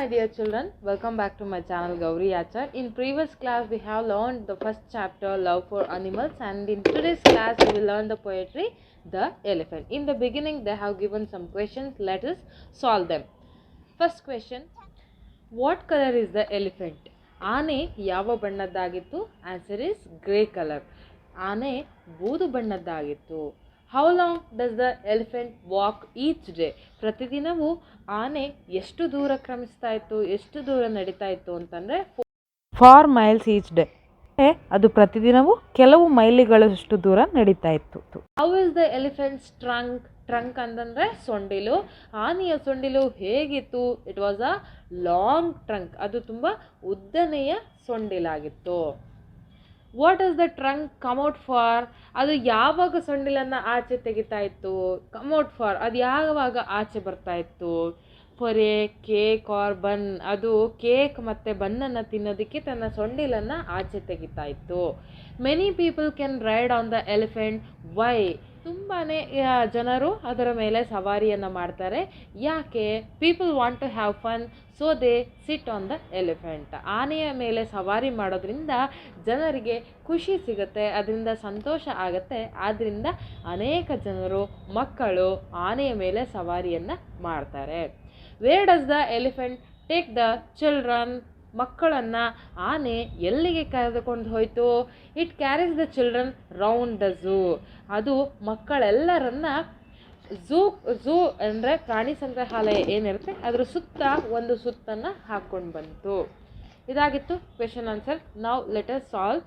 children, welcome back to my channel Gauri Achar. In previous class we have learned the first chapter Love for Animals and in today's class we will learn the poetry The Elephant. In the beginning they have given some questions, let us solve them. First question What color is the elephant? ಆನೆ ಯಾವ ಬಣ್ಣದ್ದಾಗಿತ್ತು answer is grey colour ಆನೆ ಬೂದು ಬಣ್ಣದ್ದಾಗಿತ್ತು how long does the elephant walk each day ಪ್ರತಿದಿನವೂ ಆನೆ ಎಷ್ಟು ದೂರ ಕ್ರಮಿಸ್ತಾ ಇತ್ತು, ಎಷ್ಟು ದೂರ ನಡೀತಾ ಇತ್ತು ಅಂತಂದರೆ ಫಾರ್ ಮೈಲ್ಸ್ ಈಚ್ ಡೇ ಅದು ಪ್ರತಿದಿನವೂ ಕೆಲವು ಮೈಲಿಗಳಷ್ಟು ದೂರ ನಡೀತಾ ಇತ್ತು. How is the elephant's trunk trunk ಅಂತಂದರೆ ಸೊಂಡಿಲು. ಆನೆಯ ಸೊಂಡಿಲು ಹೇಗಿತ್ತು? It was a long trunk ಅದು ತುಂಬ ಉದ್ದನೆಯ ಸೊಂಡಿಲಾಗಿತ್ತು. What is the trunk come out for ಅದು ಯಾವಾಗ ಸೊಂಡಿಲನ್ನು ಆಚೆ ತೆಗಿತಾ ಇತ್ತು? ಕಮೌಟ್ ಫಾರ್ ಅದು ಯಾವಾಗ ಆಚೆ ಬರ್ತಾ ಇತ್ತು? ಪೊರೆ ಕೇಕ್ ಆರ್ ಬನ್ ಅದು ಕೇಕ್ ಮತ್ತು ಬನ್ನನ್ನು ತಿನ್ನೋದಕ್ಕೆ ತನ್ನ ಸೊಂಡಿಲನ್ನು ಆಚೆ ತೆಗಿತಾ ಇತ್ತು. Many people can ride on the elephant why ತುಂಬಾ ಜನರು ಅದರ ಮೇಲೆ ಸವಾರಿಯನ್ನು ಮಾಡ್ತಾರೆ. ಯಾಕೆ? People want to have fun so they sit on the elephant ಆನೆಯ ಮೇಲೆ ಸವಾರಿ ಮಾಡೋದ್ರಿಂದ ಜನರಿಗೆ ಖುಷಿ ಸಿಗುತ್ತೆ, ಅದರಿಂದ ಸಂತೋಷ ಆಗುತ್ತೆ. ಆದ್ದರಿಂದ ಅನೇಕ ಜನರು, ಮಕ್ಕಳು ಆನೆಯ ಮೇಲೆ ಸವಾರಿಯನ್ನು ಮಾಡ್ತಾರೆ. Where does the elephant take the children ಮಕ್ಕಳನ್ನು ಆನೆ ಎಲ್ಲಿಗೆ ಕರೆದುಕೊಂಡು ಹೋಯಿತು? It carries the children round the zoo ಅದು ಮಕ್ಕಳೆಲ್ಲರನ್ನ ಝೂ ಝೂ ಅಂದರೆ ಪ್ರಾಣಿ ಸಂಗ್ರಹಾಲಯ ಏನಿರುತ್ತೆ? ಅದರ ಸುತ್ತ ಒಂದು ಸುತ್ತನ್ನು ಹಾಕ್ಕೊಂಡು ಬಂತು. ಇದಾಗಿತ್ತು ಕ್ವೆಶನ್ ಆನ್ಸರ್ ನಾವು letter solve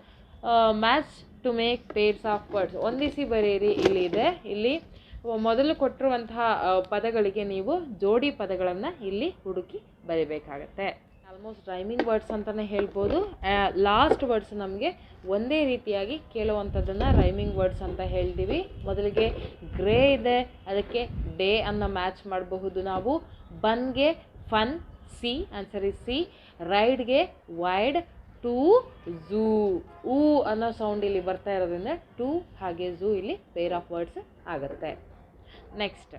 match to make pairs of words ಒಂದಿಸಿ ಬರೆಯಿರಿ. ಇಲ್ಲಿ ಇದೆ. ಇಲ್ಲಿ ಮೊದಲು ಕೊಟ್ಟಿರುವಂತಹ ಪದಗಳಿಗೆ ನೀವು ಜೋಡಿ ಪದಗಳನ್ನು ಇಲ್ಲಿ ಹುಡುಕಿ ಬರಿಬೇಕಾಗತ್ತೆ. ಆಲ್ಮೋಸ್ಟ್ ರೈಮಿಂಗ್ ವರ್ಡ್ಸ್ ಅಂತಲೇ ಹೇಳ್ಬೋದು. ಲಾಸ್ಟ್ ವರ್ಡ್ಸ್ ನಮಗೆ ಒಂದೇ ರೀತಿಯಾಗಿ ಕೇಳುವಂಥದ್ದನ್ನು ರೈಮಿಂಗ್ ವರ್ಡ್ಸ್ ಅಂತ ಹೇಳ್ತೀವಿ. ಮೊದಲಿಗೆ ಗ್ರೇ ಇದೆ, ಅದಕ್ಕೆ ಡೇ ಅನ್ನು ಮ್ಯಾಚ್ ಮಾಡಬಹುದು ನಾವು. ಬನ್ಗೆ fun C answer is C. ರೈಡ್ಗೆ wide two, zoo. ಊ ಅನ್ನೋ ಸೌಂಡ್ ಇಲ್ಲಿ ಬರ್ತಾ ಇರೋದ್ರಿಂದ ಟು ಹಾಗೆ ಝೂ ಇಲ್ಲಿ ಪೇರ್ ಆಫ್ ವರ್ಡ್ಸ್ ಆಗುತ್ತೆ. Next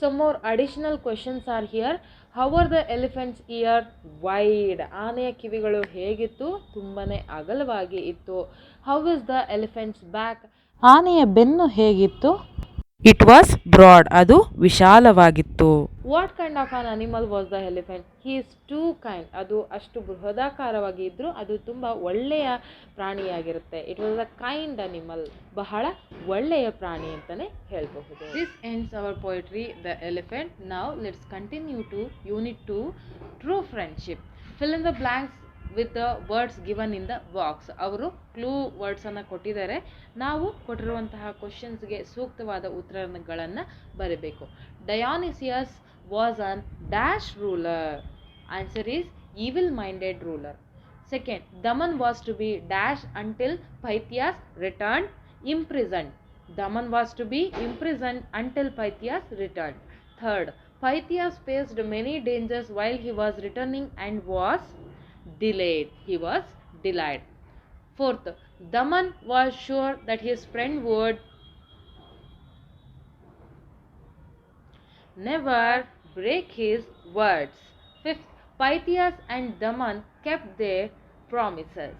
some more additional questions are here how are the elephant's ear wide ಆನೆಯ ಕಿವಿಗಳು ಹೇಗಿತ್ತು? ತುಂಬಾ ಅಗಲವಾಗಿ ಇತ್ತು. How is the elephant's back ಆನೆಯ ಬೆನ್ನು ಹೇಗಿತ್ತು? ಇಟ್ ವಾಸ್ ಬ್ರಾಡ್ ಅದು ವಿಶಾಲವಾಗಿತ್ತು. What kind of an animal was the elephant he is too kind ಅದು ಅಷ್ಟು ಬೃಹದಾಕಾರವಾಗಿ ಇದ್ದರೂ ಅದು ತುಂಬ ಒಳ್ಳೆಯ ಪ್ರಾಣಿಯಾಗಿರುತ್ತೆ. It was a kind animal ಬಹಳ ಒಳ್ಳೆಯ ಪ್ರಾಣಿ ಅಂತಲೇ ಹೇಳಬಹುದು. This ends our poetry the elephant ನಾವು let's continue to unit two true friendship fill in the blanks with the words given in the box ಅವರು ಕ್ಲೂ ವರ್ಡ್ಸನ್ನು ಕೊಟ್ಟಿದ್ದಾರೆ. ನಾವು ಕೊಟ್ಟಿರುವಂತಹ ಕ್ವಶನ್ಸ್ಗೆ ಸೂಕ್ತವಾದ ಉತ್ತರಗಳನ್ನು ಬರೀಬೇಕು. Dionysius was an dash ruler answer is evil minded ruler second Damon was to be dash until Pythias return imprisoned. Damon was to be imprisoned until Pythias returned. Third, Pythias faced many dangers while he was returning and was delayed. He was delayed. Fourth, Daman was sure that his friend would never break his words. Fifth, Pythias and Daman kept their promises.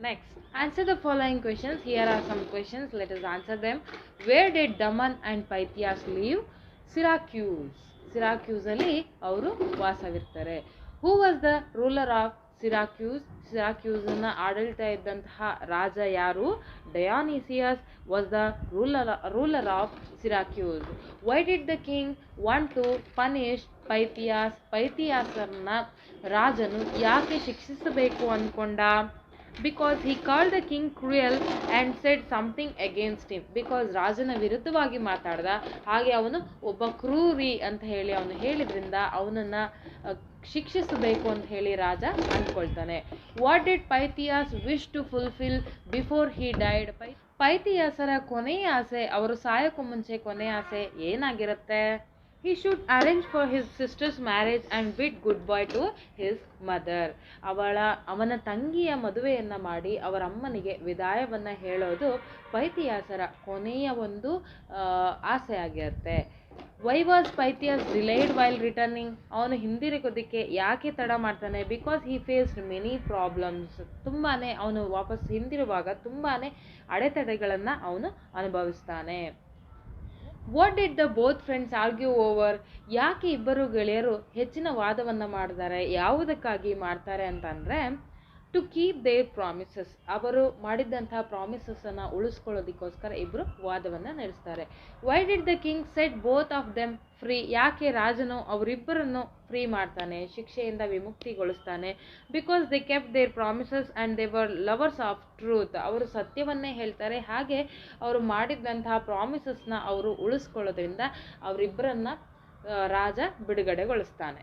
Next, answer the following questions. Here are some questions. Let us answer them. Where did Daman and Pythias live? Syracuse. Syracuse ಅಲ್ಲಿ ಅವರು ವಾಸವಿರ್ತಾರೆ who was the ruler of Syracuse ಸಿರಾಕ್ಯೂಸನ್ನ ಆಡಳಿತ ಇದ್ದಂತಹ ರಾಜ ಯಾರು? Dionysius was the ruler ruler of Syracuse why did the king want to punish Pythias ಪೈಥಿಯಾಸರನ್ನ ರಾಜನು ಯಾಕೆ ಶಿಕ್ಷಿಸಬೇಕು ಅಂದ್ಕೊಂಡ because he call the king cruel and said something against him because ರಾಜನ ವಿರುದ್ಧವಾಗಿ ಮಾತಾಡ್ದ, ಹಾಗೆ ಅವನು ಒಬ್ಬ ಕ್ರೂರಿ ಅಂತ ಹೇಳಿ ಅವನು ಹೇಳಿದ್ರಿಂದ ಅವನನ್ನು ಶಿಕ್ಷಿಸಬೇಕು ಅಂತ ಹೇಳಿ ರಾಜ ಅಂದ್ಕೊಳ್ತಾನೆ. What did Pythias wish to fulfil before he died pi ಪೈತಿಯಾಸರ ಕೊನೆಯ ಆಸೆ, ಅವರು ಸಾಯೋಕ್ಕೂ ಮುಂಚೆ ಕೊನೆಯ ಆಸೆ ಏನಾಗಿರುತ್ತೆ? He should arrange for his sister's marriage and bid goodbye to his mother. ಅವಳ, ಅವನ ತಂಗಿಯ ಮದುವೆಯನ್ನು ಮಾಡಿ ಅವರ ಅಮ್ಮನಿಗೆ ವಿದಾಯವನ್ನು ಹೇಳೋದು ಪೈತಿಯಾಸರ ಕೊನೆಯ ಒಂದು ಆಸೆ ಆಗಿರುತ್ತೆ. Why was Pythias delayed while returning ಅವನು ಹಿಂದಿರುಗೋದಕ್ಕೆ ಯಾಕೆ ತಡ ಮಾಡ್ತಾನೆ? Because he faced many problems ತುಂಬಾ ಅವನು ವಾಪಸ್ ಹಿಂದಿರುವಾಗ ತುಂಬಾ ಅಡೆತಡೆಗಳನ್ನು ಅವನು ಅನುಭವಿಸ್ತಾನೆ. What did the both friends argue over ಯಾಕೆ ಇಬ್ಬರು ಗೆಳೆಯರು ಹೆಚ್ಚಿನ ವಾದವನ್ನು ಮಾಡ್ತಾರೆ? ಯಾವುದಕ್ಕಾಗಿ ಮಾಡ್ತಾರೆ ಅಂತಂದರೆ ಟು ಕೀಪ್ ದೇರ್ ಪ್ರಾಮಿಸಸ್ ಅವರು ಮಾಡಿದ್ದಂತಹ ಪ್ರಾಮಿಸಸನ್ನು ಉಳಿಸ್ಕೊಳ್ಳೋದಕ್ಕೋಸ್ಕರ ಇಬ್ಬರು ವಾದವನ್ನು ನಡೆಸ್ತಾರೆ. Why did the king set both of them free ಯಾಕೆ ರಾಜನು ಅವರಿಬ್ಬರನ್ನು ಫ್ರೀ ಮಾಡ್ತಾನೆ? ಶಿಕ್ಷೆಯಿಂದ ವಿಮುಕ್ತಿಗೊಳಿಸ್ತಾನೆ? Because they kept their promises and they were lovers of truth ಅವರು ಸತ್ಯವನ್ನೇ ಹೇಳ್ತಾರೆ. ಹಾಗೆ ಅವರು ಮಾಡಿದಂತಹ ಪ್ರಾಮಿಸಸ್ನ ಅವರು ಉಳಿಸ್ಕೊಳ್ಳೋದ್ರಿಂದ ಅವರಿಬ್ಬರನ್ನು ರಾಜ ಬಿಡುಗಡೆಗೊಳಿಸ್ತಾನೆ.